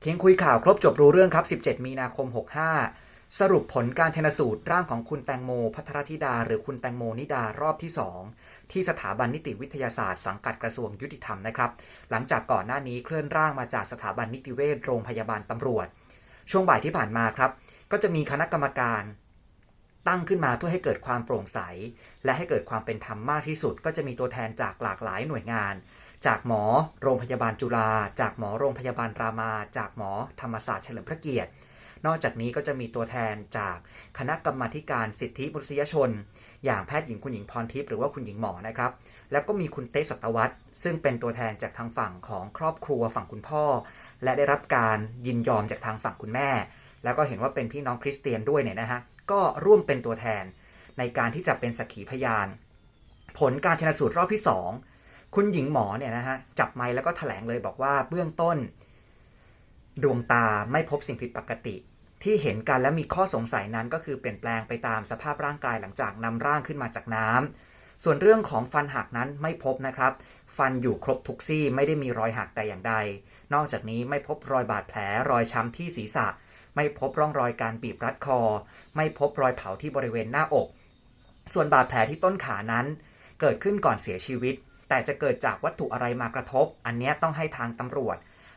เคียงคุยข่าวครบจบรู้เรื่องครับ 17 มีนาคม 65 สรุปผลการชนสูตรร่างของคุณแตงโมพัทรธิดา หรือคุณแตงโมนิดารอบที่ 2 ที่สถาบันนิติวิทยาศาสตร์สังกัดกระทรวงยุติธรรมนะครับ หลังจากก่อนหน้านี้เคลื่อนร่างมาจากสถาบันนิติเวชโรงพยาบาลตำรวจ ช่วงบ่ายที่ผ่านมาครับ ก็จะมีคณะกรรมการตั้งขึ้นมาเพื่อให้เกิดความโปร่งใส และให้เกิดความเป็นธรรมมากที่สุด ก็จะมีตัวแทนจากหลากหลายหน่วยงาน จากหมอโรงพยาบาลจุฬา จากหมอโรงพยาบาลรามา จากหมอธรรมศาสตร์เฉลิมพระเกียรติ นอกจากนี้ก็จะมีตัวแทนจากคณะกรรมาการสิทธิมนุษยชน อย่างแพทย์หญิงคุณหญิงพรทิพย์หรือว่าคุณหญิงหมอนะครับ แล้วก็มีคุณเต้สัตวัตรซึ่งเป็นตัวแทนจากทางฝั่งของครอบครัวฝั่งคุณพ่อ และได้รับการยินยอมจากทางฝั่งคุณแม่ แล้วก็เห็นว่าเป็นพี่น้องคริสเตียนด้วยเนี่ยนะฮะ ก็ร่วมเป็นตัวแทนในการที่จะเป็นสักขีพยาน ผลการชนะสูตรรอบที่ 2 คุณหญิงหมอเนี่ยนะฮะจับไมค์แล้วก็แถลงเลยบอกว่าเบื้องต้น ดวงตาไม่พบสิ่งผิดปกติ ที่เห็นกันและมีข้อสงสัยนั้นก็คือเปลี่ยนแปลงไปตามสภาพร่างกายหลังจากนำร่างขึ้นมาจากน้ำส่วนเรื่องของฟันหักนั้นไม่พบนะครับ ฟันอยู่ครบทุกซี่ไม่ได้มีรอยหักแต่อย่างใด นอกจากนี้ไม่พบรอยบาดแผลรอยช้ำที่ศีรษะ ไม่พบร่องรอยการบีบรัดคอ ไม่พบรอยเผาที่บริเวณหน้าอก ส่วนบาดแผลที่ต้นขานั้น เกิดขึ้นก่อนเสียชีวิต แต่จะเกิดจากวัตถุอะไรมากระทบ อันนี้ต้องให้ทางตำรวจ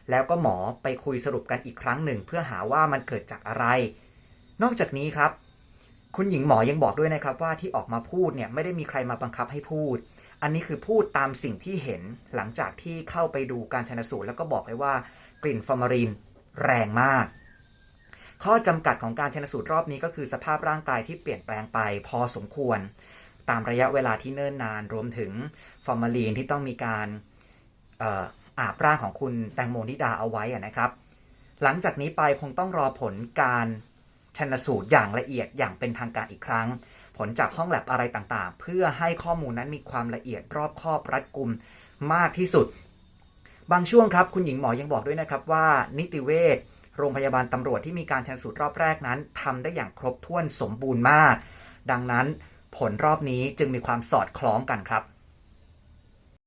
แล้วก็หมอไปคุยสรุปกันอีกครั้งหนึ่ง เพื่อหาว่ามันเกิดจากอะไร นอกจากนี้ครับ คุณหญิงหมอยังบอกด้วยนะครับว่าที่ออกมาพูดเนี่ยไม่ได้มีใครมาบังคับให้พูด อันนี้คือพูดตามสิ่งที่เห็นหลังจากที่เข้าไปดูการชนสูตรแล้วก็บอกเลยว่ากลิ่นฟอร์มารีนแรงมาก ข้อจำกัดของการชนสูตรรอบนี้ก็คือสภาพร่างกายที่เปลี่ยนแปลงไปพอสมควร ตามระยะเวลาที่เนิ่นนาน รวมถึงฟอร์มาลีนที่ต้องมีการอาบร่างของคุณแตงโมนิดาเอาไว้นะครับ หลังจากนี้ไปคงต้องรอผลการชนสูตรอย่างละเอียดอย่างเป็นทางการอีกครั้ง ผลจากห้องแลบอะไรต่างๆ เพื่อให้ข้อมูลนั้นมีความละเอียดรอบคอบรัดกุมมากที่สุด บางช่วงครับ คุณหญิงหมอยังบอกด้วยนะครับว่า นิติเวชโรงพยาบาลตำรวจที่มีการชันสูตรรอบแรกนั้นทำได้อย่างครบถ้วนสมบูรณ์มาก ดังนั้น ผลรอบนี้จึงมีความสอดคล้องกันครับ